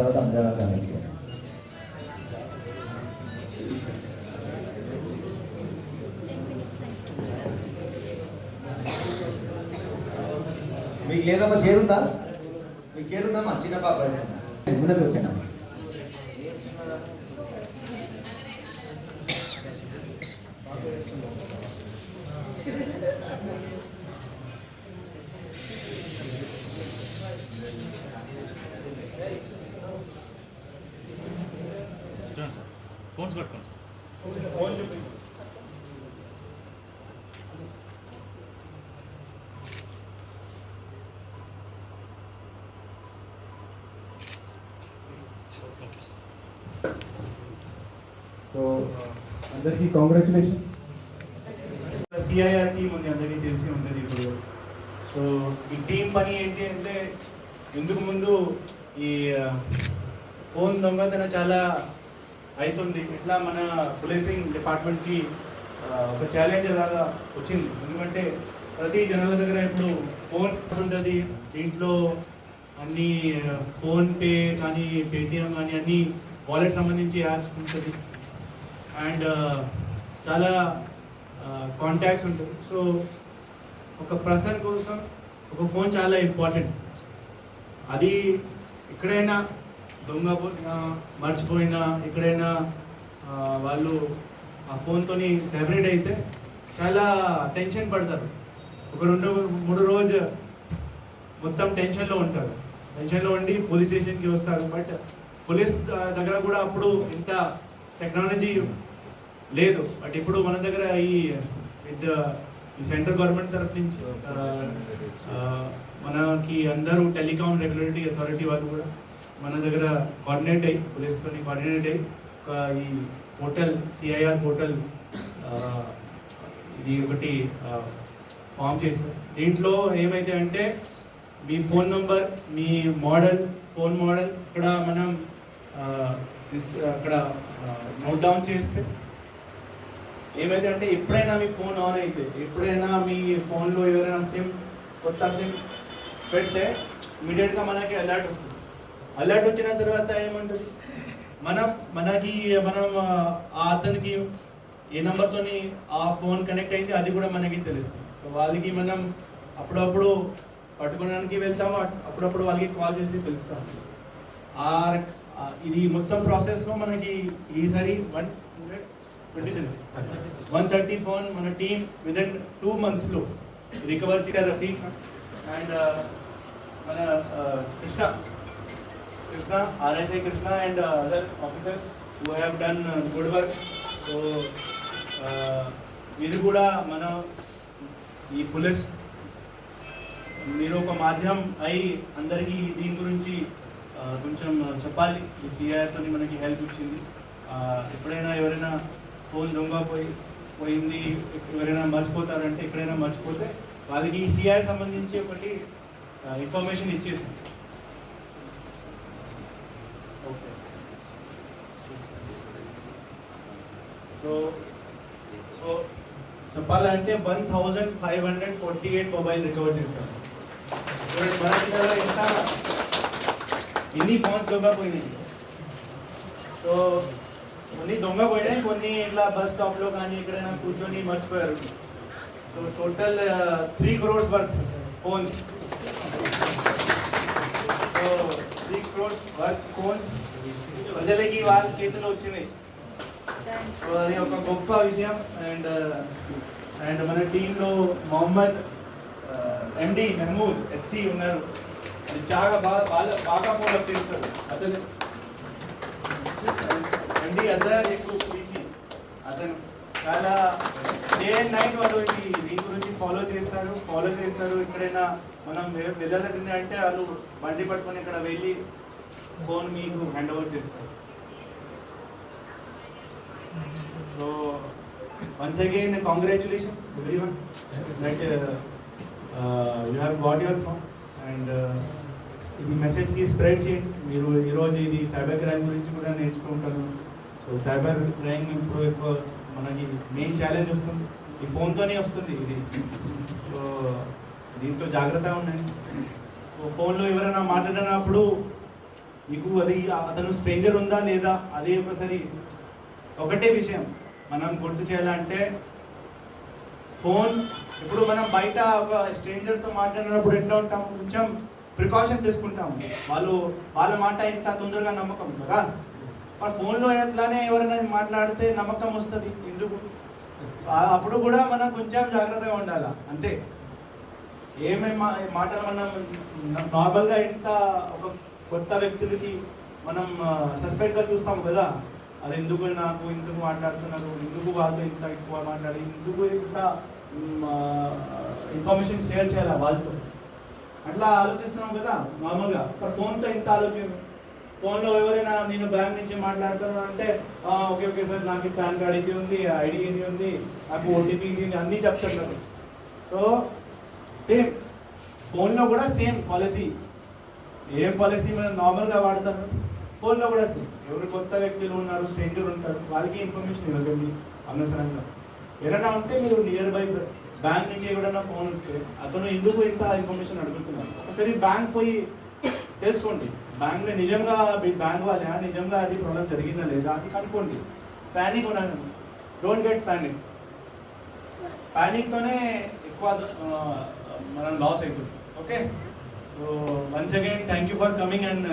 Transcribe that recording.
తర్వాత అందరూ కనెక్ట్ మీకు లేదమ్మా చేరుందా? మీకు చేరుందమ్మా చిన్న బాబా ముందరికి వచ్చాను ఫోన్స్ పట్టుకోండి సో అందరికీ కాంగ్రాచులేషన్ సిఐఆర్ టీం ఉంది అందరికీ తెలిసి ఉంటుంది ఇప్పుడు. సో ఈ టీం పని ఏంటి అంటే ఇందుకు ముందు ఈ ఫోన్ దొంగతనం చాలా అవుతుంది. ఇట్లా మన పోలీసింగ్ డిపార్ట్మెంట్కి ఒక ఛాలెంజ్ లాగా వచ్చింది. ఎందుకంటే ప్రతి జనాల దగ్గర ఇప్పుడు ఫోన్ ఉంటుంది. దీంట్లో అన్ని ఫోన్పే కానీ పేటిఎం కానీ అన్ని వాలెట్ సంబంధించి యాప్స్ ఉంటుంది. అండ్ చాలా కాంటాక్ట్స్ ఉంటుంది సో ఒక పర్సన్ కోసం ఒక ఫోన్ చాలా ఇంపార్టెంట్ అది ఎక్కడైనా దొంగ మర్చిపోయినా ఎక్కడైనా వాళ్ళు ఆ ఫోన్తోని సెపరేట్ అయితే చాలా టెన్షన్ పడతారు. ఒక రెండు మూడు రోజు మొత్తం టెన్షన్లో ఉంటారు. టెన్షన్లో ఉండి పోలీస్ స్టేషన్కి వస్తారు. బట్ పోలీస్ దగ్గర కూడా అప్పుడు ఇంత టెక్నాలజీ లేదు. బట్ ఇప్పుడు మన దగ్గర ఈ విత్ ఈ సెంట్రల్ గవర్నమెంట్ తరఫు నుంచి మనకి అందరూ టెలికాం రెగ్యులేటరీ అథారిటీ వాళ్ళు కూడా మన దగ్గర కోఆర్డినేట్ అయ్యి పోలీస్తో కోఆర్డినేట్ అయ్యి ఒక ఈ పోర్టల్ సిఐఆర్ పోర్టల్ ఇది ఒకటి ఫామ్ చేశారు. దీంట్లో ఏమైతే అంటే మీ ఫోన్ నంబర్ మీ మోడల్ ఫోన్ మోడల్ ఇక్కడ మనం అక్కడ నోట్ డౌన్ చేస్తే ఏమైతే అంటే ఎప్పుడైనా మీ ఫోన్ ఆన్ అయితే ఎప్పుడైనా మీ ఫోన్లో ఎవరైనా సిమ్ కొత్త సిమ్ పెడితే ఇమీడియట్గా మనకి అలర్ట్ వస్తుంది. అలర్ట్ వచ్చిన తర్వాత ఏమంటుంది మనం మనకి మనం ఆ అతనికి ఏ నెంబర్తోని ఆ ఫోన్ కనెక్ట్ అయింది అది కూడా మనకి తెలుస్తుంది. సో వాళ్ళకి మనం అప్పుడప్పుడు పట్టుకోవడానికి వెళ్తాము అట్- అప్పుడప్పుడు వాళ్ళకి కాల్ చేసి పిలుస్తాం ఆ ఇది మొత్తం ప్రాసెస్లో మనకి ఈసారి one twenty one thirty phone మన టీమ్ విదిన్ టూ మంత్స్లో రికవర్ చేయాలి రఫీక్ అండ్ మన Krishna Krishna Krishna RSI Krishna and other officers who have done good work so మీరు కూడా మన ఈ పోలీస్ మీరు ఒక మాధ్యమం అయి అందరికీ దీని గురించి uh, కొంచెం చెప్పాలి. ఈ సిఆర్తో మనకి హెల్ప్ ఇచ్చింది. ఎప్పుడైనా ఎవరైనా ఫోన్ దొంగ పోయి పోయింది ఎవరైనా మర్చిపోతారంటే ఎక్కడైనా మర్చిపోతే వాళ్ళకి ఈ సిఆర్ సంబంధించి ఒకటి uh, ఇన్ఫర్మేషన్ ఇచ్చేసాం. సో సో చెప్పాలంటే one thousand five hundred forty eight mobile recover చేశారు మన దగ్గర ఎంత ఎన్ని ఫోన్స్ దొంగ పోయినాయి. సో కొన్ని దొంగ పోయినాయి కొన్ని ఇట్లా బస్ స్టాప్లో కానీ ఎక్కడైనా కూర్చొని మర్చిపోయారు. So total three crores worth phones so three crores ప్రజలకి వాళ్ళ చేతిలో వచ్చినాయి. సో అది ఒక గొప్ప విషయం. అండ్ అండ్ uh, మన టీంలో Mohammed uh, MD Mehmood HC ఉన్నారు. అది చాలా బాగా బాగా బాగా ఫోన్ చేస్తారు. అతను ఎండి అదర్ ఎక్కువ పీసీ అతను చాలా డే అండ్ నైట్ వాళ్ళు ఈ ఫాలో చేస్తారు ఫాలో చేస్తారు. ఎక్కడైనా మనం వె- వెళ్ళాల్సిందే అంటే వాళ్ళు బండి పట్టుకొని ఇక్కడ వెళ్ళి ఫోన్ మీకు హ్యాండ్ ఓవర్ చేస్తారు. So once again congratulation everyone that you have got your phone and ఇది మెసేజ్కి స్ప్రెడ్ చేయండి. మీరు ఈరోజు ఇది సైబర్ క్రైమ్ గురించి కూడా నేర్చుకుంటాను సో సైబర్ క్రైమ్ ఇప్పుడు ఎక్కువ మనకి మెయిన్ ఛాలెంజ్ వస్తుంది. ఈ ఫోన్తోనే వస్తుంది ఇది. సో దీంతో జాగ్రత్తగా ఉన్నాయి సో ఫోన్లో ఎవరైనా మాట్లాడినప్పుడు మీకు అది అతను స్ట్రేంజర్ ఉందా లేదా అది ఒకసారి ఒకటే విషయం. మనం గుర్తు చేయాలంటే ఫోన్ ఇప్పుడు మనం బయట ఒక స్ట్రేంజర్తో మాట్లాడినప్పుడు ఎట్లా ఉంటాం కొంచెం ప్రికాషన్ తీసుకుంటాం వాళ్ళు వాళ్ళ మాట ఇంత తొందరగా నమ్మకం కదా? మరి ఫోన్లో ఎట్లానే ఎవరైనా మాట్లాడితే నమ్మకం వస్తుంది. ఎందుకు? అప్పుడు కూడా మనం కొంచెం జాగ్రత్తగా ఉండాలి? అంతే. ఏమేమి మా- మాటలు మనం నార్మల్గా ఎంత ఒక కొత్త వ్యక్తులకి మనం సస్పెక్ట్గా చూస్తాం కదా. అది ఎందుకు నాకు ఎందుకు మాట్లాడుతున్నారు? ఎందుకు వాళ్ళతో ఇంత ఎక్కువ మాట్లాడి ఎందుకు ఇంత ఇన్ఫర్మేషన్ షేర్ చేయాలి వాళ్ళతో? అట్లా ఆలోచిస్తున్నాం కదా నార్మల్గా. ఫోన్తో ఇంత ఆలోచన ఫోన్లో ఎవరైనా నేను బ్యాంక్ నుంచి మాట్లాడుతున్నాను అంటే ఓకే ఓకే సార్ నాకు పాన్ కార్డ్ ఇది ఉంది ఐడి ఇది ఉంది నాకు ఓటీపీ ఇది ఉంది అన్నీ చెప్తున్నారు సో సేమ్. ఫోన్లో కూడా సేమ్ పాలసీ. ఏం పాలసీ మనం నార్మల్గా వాడతారు ఫోన్లో కూడా సేమ్. ఎవరు కొత్త వ్యక్తులు ఉన్నారు స్ట్రేంజర్ ఉంటారు వాళ్ళకి ఇన్ఫర్మేషన్ ఇవ్వకండి అనవసరంగా. ఏదైనా ఉంటే మీరు నియర్ బై బ్యాంక్ నుంచి ఎవరైనా ఫోన్ వస్తే అతను ఎందుకు ఇంత ఇన్ఫర్మేషన్ అడుగుతున్నారు? ఒకసారి బ్యాంక్ పోయి తెలుసుకోండి. బ్యాంక్లో నిజంగా మీ బ్యాంక్ వాళ్ళ నిజంగా అది ప్రాబ్లం జరిగిందా లేదా అది కనుక్కోండి. ప్యానిక్ ఉన్నాను డోంట్ గెట్ ప్యానిక్ ప్యానిక్తోనే ఎక్కువ మనం లాస్ అవుతుంది okay so once again thank you for coming and